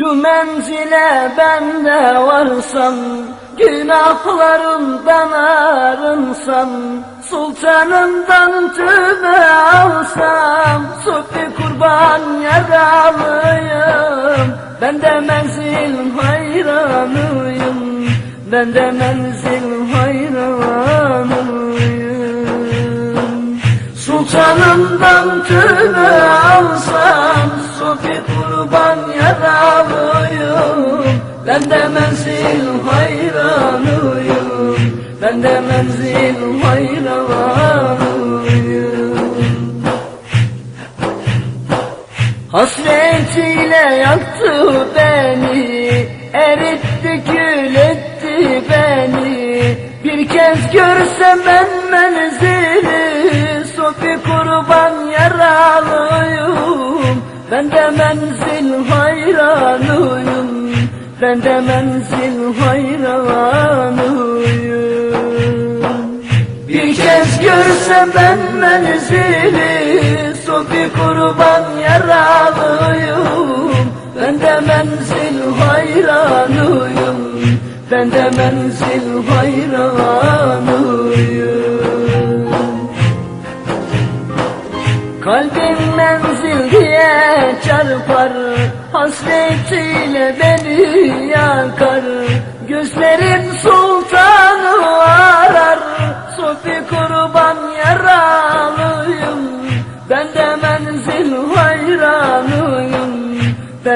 Şu menzile ben varsam Günahlarımdan arınsam Sultanımdan tübe alsam Sufi kurban yaralıyım Ben de menzil hayranıyım Ben de menzil hayranıyım. Sultanımdan tübe alsam Ben de menzil hayranıyım Hasretiyle yaktı beni Eritti kül etti beni. Bir kez görsem ben menzili Sofi kurban yaralıyım. Ben de menzil hayranıyım. Ben de menzil hayranıyım görsem ben menzili Sofi kurban yaralıyım. Ben de menzil hayranıyım. Ben de menzil hayranıyım. Kalbim menzil diye çarpar Hasretiyle beni yakar. Gözlerim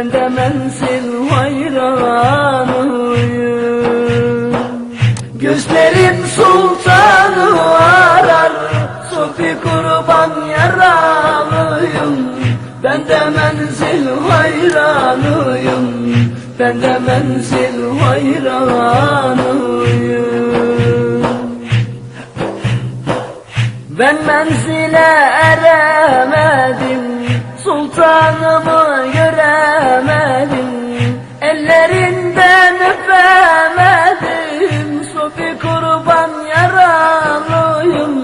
Ben de menzil hayranıyım. Gözlerim sultanı arar Sofi kurban yaralıyım. Ben de menzil hayranıyım Ben de menzil hayranıyım. Ben menzile eremedim Sultanımı göremedim Ellerinden öpemedim. Sofi kurban yaralıyım.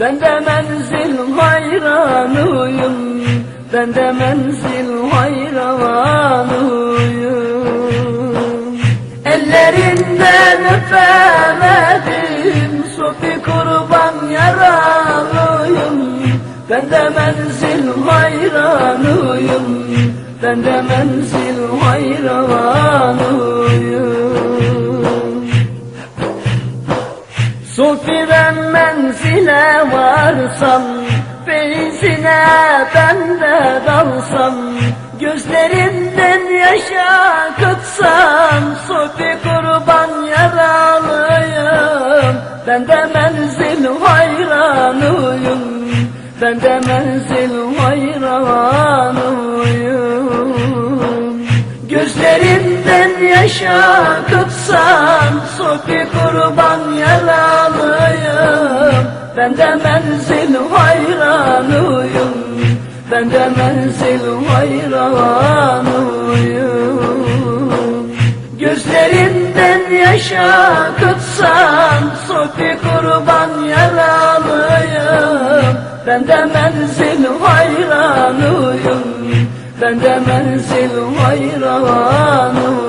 Ben de menzil hayranıyım. Ben de menzil hayranıyım. Ellerinden öpemedim. Sofi kurban yaralıyım. Ben de menzil hayranıyım. Ben de menzil hayranıyım Sofi'den menzile varsam Feyzine ben de dalsam Gözlerimden yaş akıtsam Sofi kurban yaralıyım. Ben de menzil hayranıyım Ben de menzil hayranıyım Gözlerimden yaş akıtsam Sofi kurban yaralıyım Ben de menzil hayranıyım. Ben de menzil hayranıyım. Gözlerimden yaş akıtsam Sofi kurban yaralıyım Ben de menzil hayranıyım Ben de menzil hayranıyım